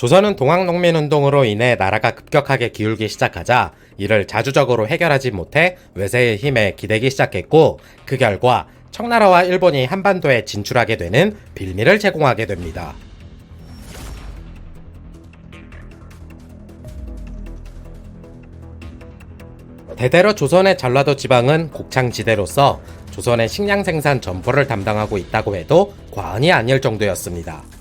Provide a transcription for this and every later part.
조선은 동학농민운동으로 인해 나라가 급격하게 기울기 시작하자 이를 자주적으로 해결하지 못해 외세의 힘에 기대기 시작했고 그 결과 청나라와 일본이 한반도에 진출하게 되는 빌미를 제공하게 됩니다. 대대로 조선의 전라도 지방은 곡창지대로서 조선의 식량 생산 전부를 담당하고 있다고 해도 과언이 아닐 정도였습니다.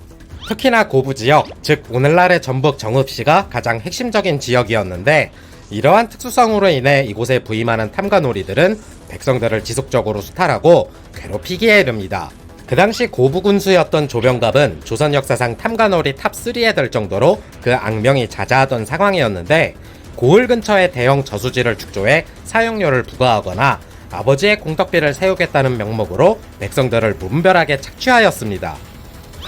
특히나 고부 지역, 즉 오늘날의 전북 정읍시가 가장 핵심적인 지역이었는데 이러한 특수성으로 인해 이곳에 부임하는 탐관오리들은 백성들을 지속적으로 수탈하고 괴롭히기에 이릅니다. 그 당시 고부 군수였던 조병갑은 조선 역사상 탐관오리 탑3에 들 정도로 그 악명이 자자하던 상황이었는데 고을 근처에 대형 저수지를 축조해 사용료를 부과하거나 아버지의 공덕비를 세우겠다는 명목으로 백성들을 무분별하게 착취하였습니다.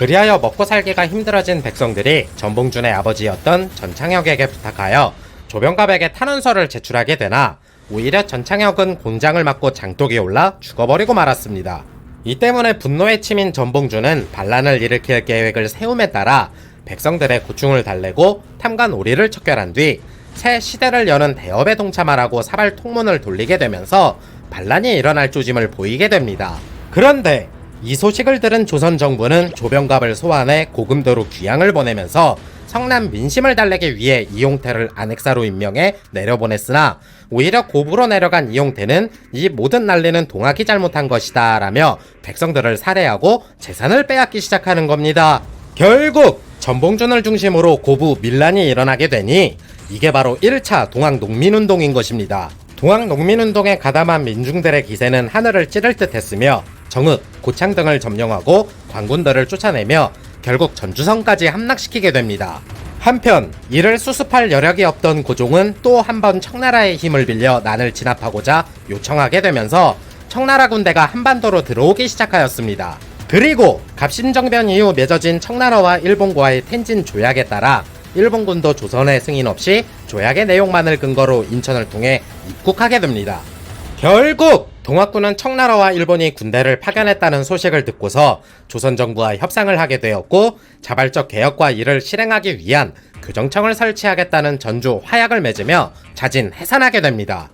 그리하여 먹고 살기가 힘들어진 백성들이 전봉준의 아버지였던 전창혁에게 부탁하여 조병갑에게 탄원서를 제출하게 되나 오히려 전창혁은 곤장을 맞고 장독이 올라 죽어버리고 말았습니다. 이 때문에 분노에 치민 전봉준은 반란을 일으킬 계획을 세움에 따라 백성들의 고충을 달래고 탐관 오리를 척결한 뒤 새 시대를 여는 대업에 동참하라고 사발 통문을 돌리게 되면서 반란이 일어날 조짐을 보이게 됩니다. 그런데 이 소식을 들은 조선 정부는 조병갑을 소환해 고금도로 귀양을 보내면서 성남 민심을 달래기 위해 이용태를 안핵사로 임명해 내려보냈으나 오히려 고부로 내려간 이용태는 이 모든 난리는 동학이 잘못한 것이다 라며 백성들을 살해하고 재산을 빼앗기 시작하는 겁니다. 결국 전봉준을 중심으로 고부 밀란이 일어나게 되니 이게 바로 1차 동학 농민운동인 것입니다. 동학 농민운동에 가담한 민중들의 기세는 하늘을 찌를 듯 했으며 정읍, 고창 등을 점령하고 관군들을 쫓아내며 결국 전주성까지 함락시키게 됩니다. 한편 이를 수습할 여력이 없던 고종은 또 한 번 청나라의 힘을 빌려 난을 진압하고자 요청하게 되면서 청나라 군대가 한반도로 들어오기 시작하였습니다. 그리고 갑신정변 이후 맺어진 청나라와 일본과의 텐진 조약에 따라 일본군도 조선의 승인 없이 조약의 내용만을 근거로 인천을 통해 입국하게 됩니다. 결국 동학군은 청나라와 일본이 군대를 파견했다는 소식을 듣고서 조선 정부와 협상을 하게 되었고 자발적 개혁과 이를 실행하기 위한 교정청을 설치하겠다는 전주 화약을 맺으며 자진 해산하게 됩니다.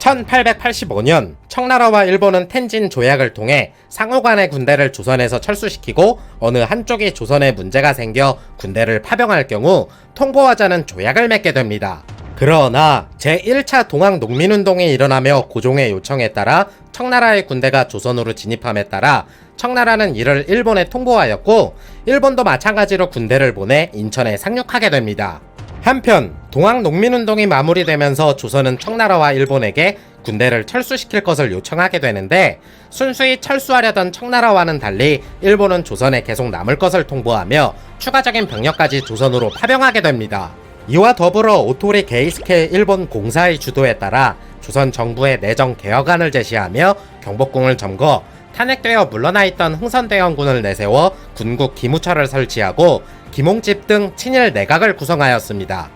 1885년 청나라와 일본은 텐진 조약을 통해 상호 간의 군대를 조선에서 철수시키고 어느 한쪽이 조선에 문제가 생겨 군대를 파병할 경우 통보하자는 조약을 맺게 됩니다. 그러나 제1차 동학 농민운동이 일어나며 고종의 요청에 따라 청나라의 군대가 조선으로 진입함에 따라 청나라는 이를 일본에 통보하였고 일본도 마찬가지로 군대를 보내 인천에 상륙하게 됩니다. 한편 동학 농민운동이 마무리되면서 조선은 청나라와 일본에게 군대를 철수시킬 것을 요청하게 되는데 순수히 철수하려던 청나라와는 달리 일본은 조선에 계속 남을 것을 통보하며 추가적인 병력까지 조선으로 파병하게 됩니다. 이와 더불어 오토리 게이스케 일본 공사의 주도에 따라 조선 정부의 내정 개혁안을 제시하며 경복궁을 점거 탄핵되어 물러나 있던 흥선대원군을 내세워 군국 기무처를 설치하고 김홍집 등 친일 내각을 구성하였습니다.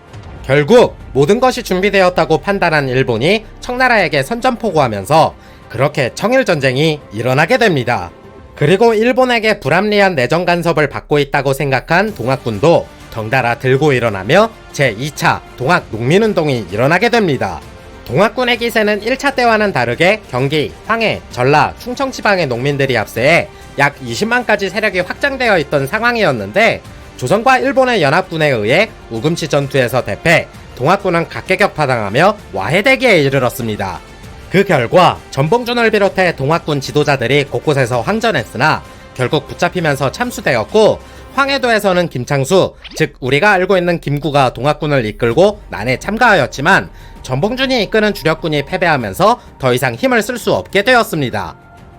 결국 모든 것이 준비되었다고 판단한 일본이 청나라에게 선전포고하면서 그렇게 청일전쟁이 일어나게 됩니다. 그리고 일본에게 불합리한 내정 간섭을 받고 있다고 생각한 동학군도 덩달아 들고 일어나며 제2차 동학 농민운동이 일어나게 됩니다. 동학군의 기세는 1차 때와는 다르게 경기, 황해, 전라, 충청 지방의 농민들이 합세해 약 20만까지 세력이 확장되어 있던 상황이었는데 조선과 일본의 연합군에 의해 우금치 전투에서 대패, 동학군은 각계격파당하며 와해대기에 이르렀습니다. 그 결과 전봉준을 비롯해 동학군 지도자들이 곳곳에서 항전했으나 결국 붙잡히면서 참수되었고 황해도에서는 김창수, 즉 우리가 알고 있는 김구가 동학군을 이끌고 난에 참가하였지만 전봉준이 이끄는 주력군이 패배하면서 더 이상 힘을 쓸 수 없게 되었습니다.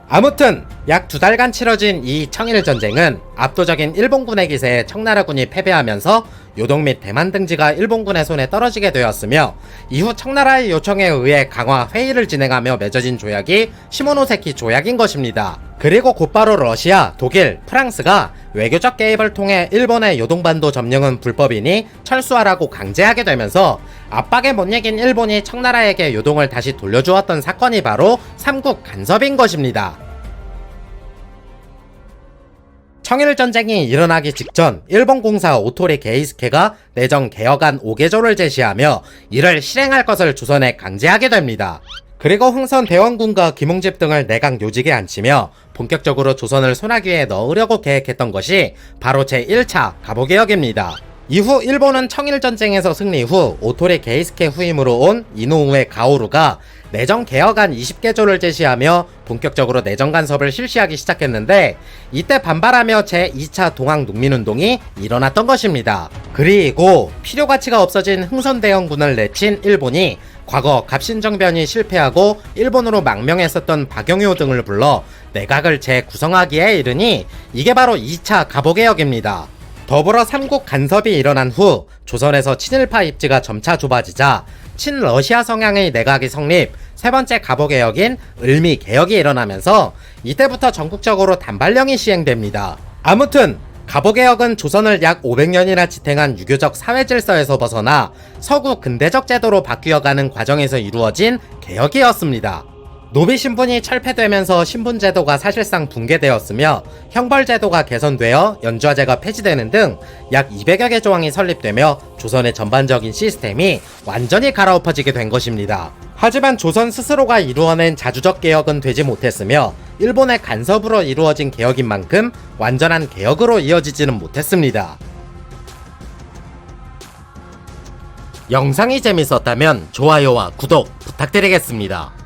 아무튼 약 두 달간 치러진 이 청일 전쟁은 압도적인 일본군의 기세에 청나라군이 패배하면서 요동 및 대만 등지가 일본군의 손에 떨어지게 되었으며 이후 청나라의 요청에 의해 강화 회의를 진행하며 맺어진 조약이 시모노세키 조약인 것입니다. 그리고 곧바로 러시아, 독일, 프랑스가 외교적 개입을 통해 일본의 요동반도 점령은 불법이니 철수하라고 강제하게 되면서 압박에 못 이긴 일본이 청나라에게 요동을 다시 돌려주었던 사건이 바로 삼국 간섭인 것입니다. 청일전쟁이 일어나기 직전 일본 공사 오토리 게이스케가 내정 개혁안 5개조를 제시하며 이를 실행할 것을 조선에 강제하게 됩니다. 그리고 흥선 대원군과 김웅집 등을 내각 요직에 앉히며 본격적으로 조선을 손아귀에 넣으려고 계획했던 것이 바로 제1차 가보개혁입니다. 이후 일본은 청일전쟁에서 승리 후 오토리 게이스케 후임으로 온 이노우에 가오루가 내정 개혁안 20개조를 제시하며 본격적으로 내정 간섭을 실시하기 시작했는데 이때 반발하며 제2차 동학 농민운동이 일어났던 것입니다. 그리고 필요 가치가 없어진 흥선대원군을 내친 일본이 과거 갑신정변이 실패하고 일본으로 망명했었던 박영효 등을 불러 내각을 재구성하기에 이르니 이게 바로 2차 가보개혁입니다. 더불어 삼국 간섭이 일어난 후 조선에서 친일파 입지가 점차 좁아지자 친러시아 성향의 내각이 성립, 세 번째 가보개혁인 을미 개혁이 일어나면서 이때부터 전국적으로 단발령이 시행됩니다. 아무튼 가보개혁은 조선을 약 500년이나 지탱한 유교적 사회 질서에서 벗어나 서구 근대적 제도로 바뀌어가는 과정에서 이루어진 개혁이었습니다. 노비 신분이 철폐되면서 신분 제도가 사실상 붕괴되었으며 형벌 제도가 개선되어 연좌제가 폐지되는 등 약 200여 개 조항이 설립되며 조선의 전반적인 시스템이 완전히 갈아엎어지게 된 것입니다. 하지만 조선 스스로가 이루어낸 자주적 개혁은 되지 못했으며 일본의 간섭으로 이루어진 개혁인 만큼 완전한 개혁으로 이어지지는 못했습니다. 영상이 재밌었다면 좋아요와 구독 부탁드리겠습니다.